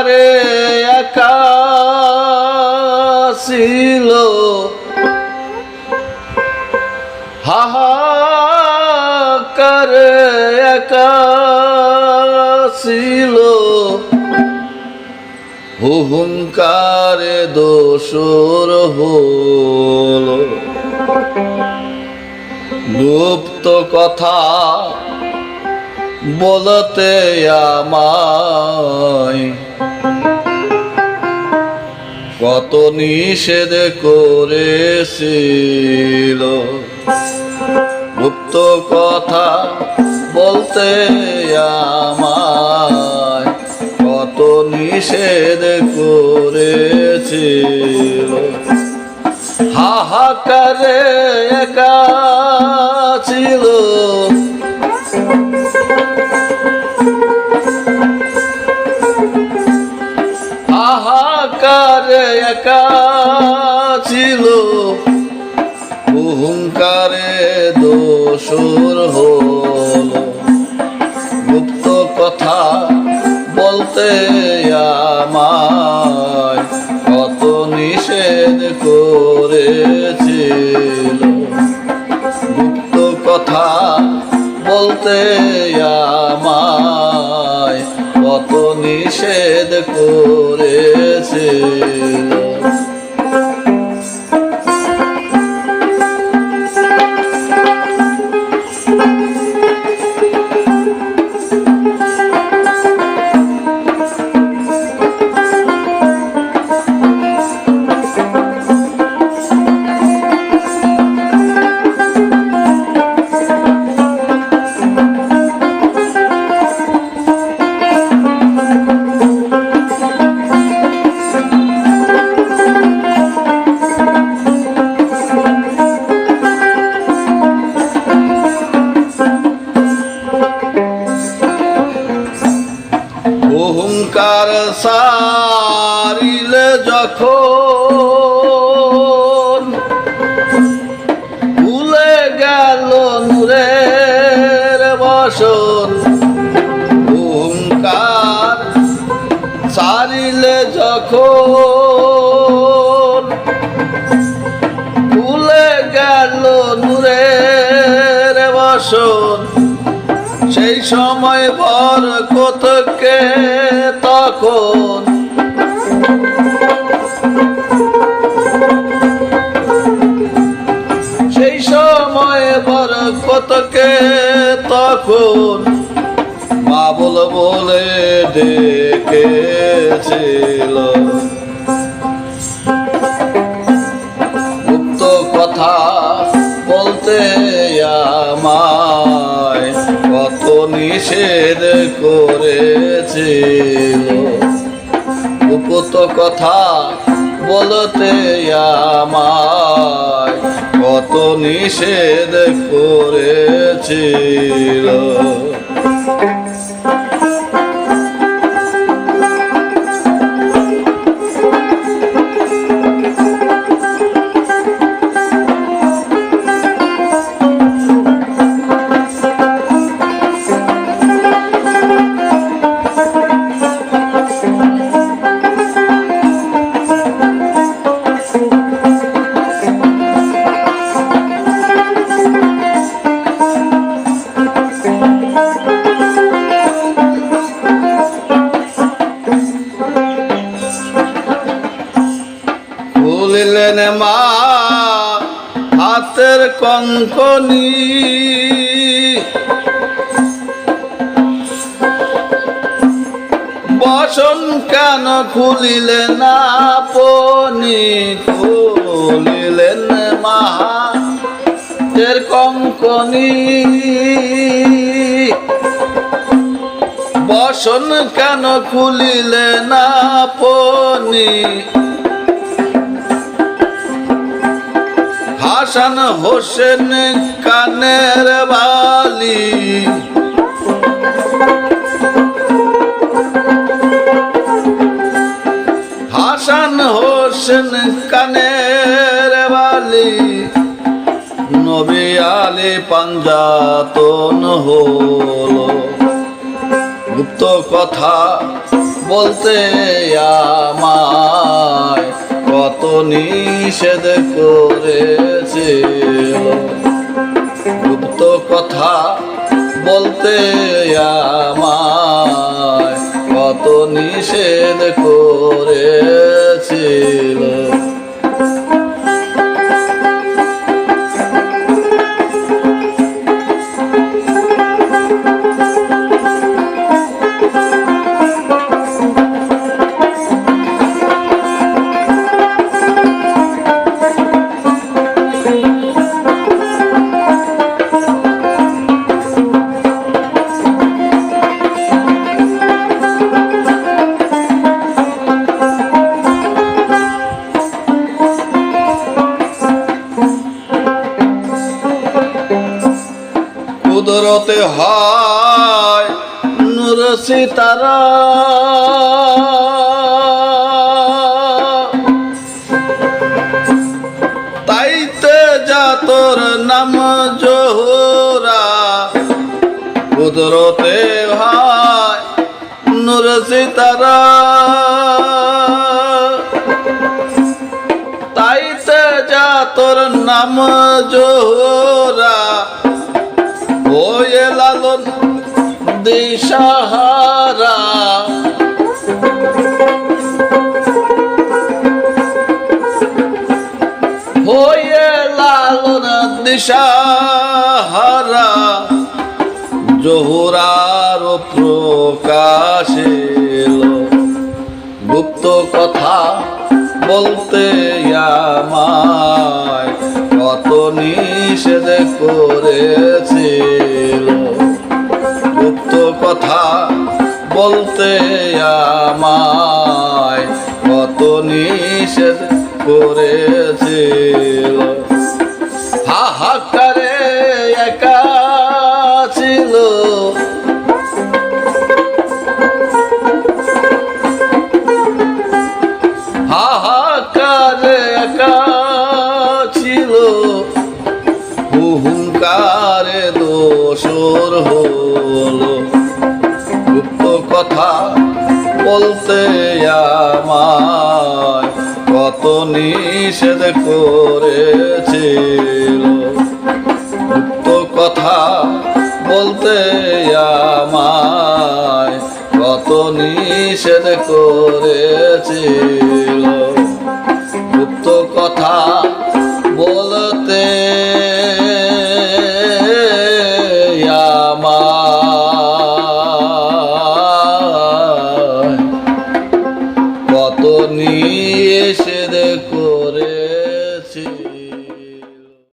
হাহাকারে একা ছিল। হাহাকারে একা ছিল। দোসর হলো। গুপ্ত কথা বলতে আমায় কত নিষেধ করেছিল। গুপ্ত কথা বলতে আমায় কত নিষেধ করেছিল। হাহাকারে একা দোসর হল। গুপ্ত কথা বলতে আমায় কত নিষেধ করেছিল। গুপ্ত কথা বলতে আমায় কত নিষেধ করেছিল। অহংকার সারিলে যখন ভুলে গেল নূরের বসন অহংকার সারিলে যখন সময় বর কতকে তখন? সেই সময় বর কতকে তখন? মা বল ডেকেছিল। গুপ্ত কথা বলতে নিষেধ করেছিল। উপত কথা বলতে আমার কত নিষেধ করেছিল। মা, হাতের কঙ্কনি বসন কেন খুলিলে না পনি? খুলিলেন মা হাতের কঙ্কনি বসন কেন খুলিলে না আপনি হাসান হোসেন কানের বালি। হাসান হোসেন কানের বালি। নবী আলী পাঞ্জাতন হলো। গুপ্ত কথা বলতে আমায় কত নিষেধ করেছিল কথা বলতে আমায় কত নিষেধ করেছিল কুদরতে হয়, নূর সিতারা। তাইতে যা তোর নাম জোহরা, কুদরতে হয়, নূর সিতারা। তাইতে যা তোর নাম জোহরা ওয়ে লালন দিশাহারা। হয়ে লালন দিশাহারা, জোহরার প্রকাশে গুপ্ত কথা বলতে আমায় কত নিষেধ করেছিল বলতে আমায় কত নিষেধ করেছিল। হাহাকারে একা ছিল। হাহাকার একা ছিল। হুহুঙ্কারে দোসর হলো। বলতে আমায় কত নিষেধ করেছিল। গুপ্ত কথা বলতে আমায় কত নিষেধ করেছিল। গুপ্ত কথা বলতে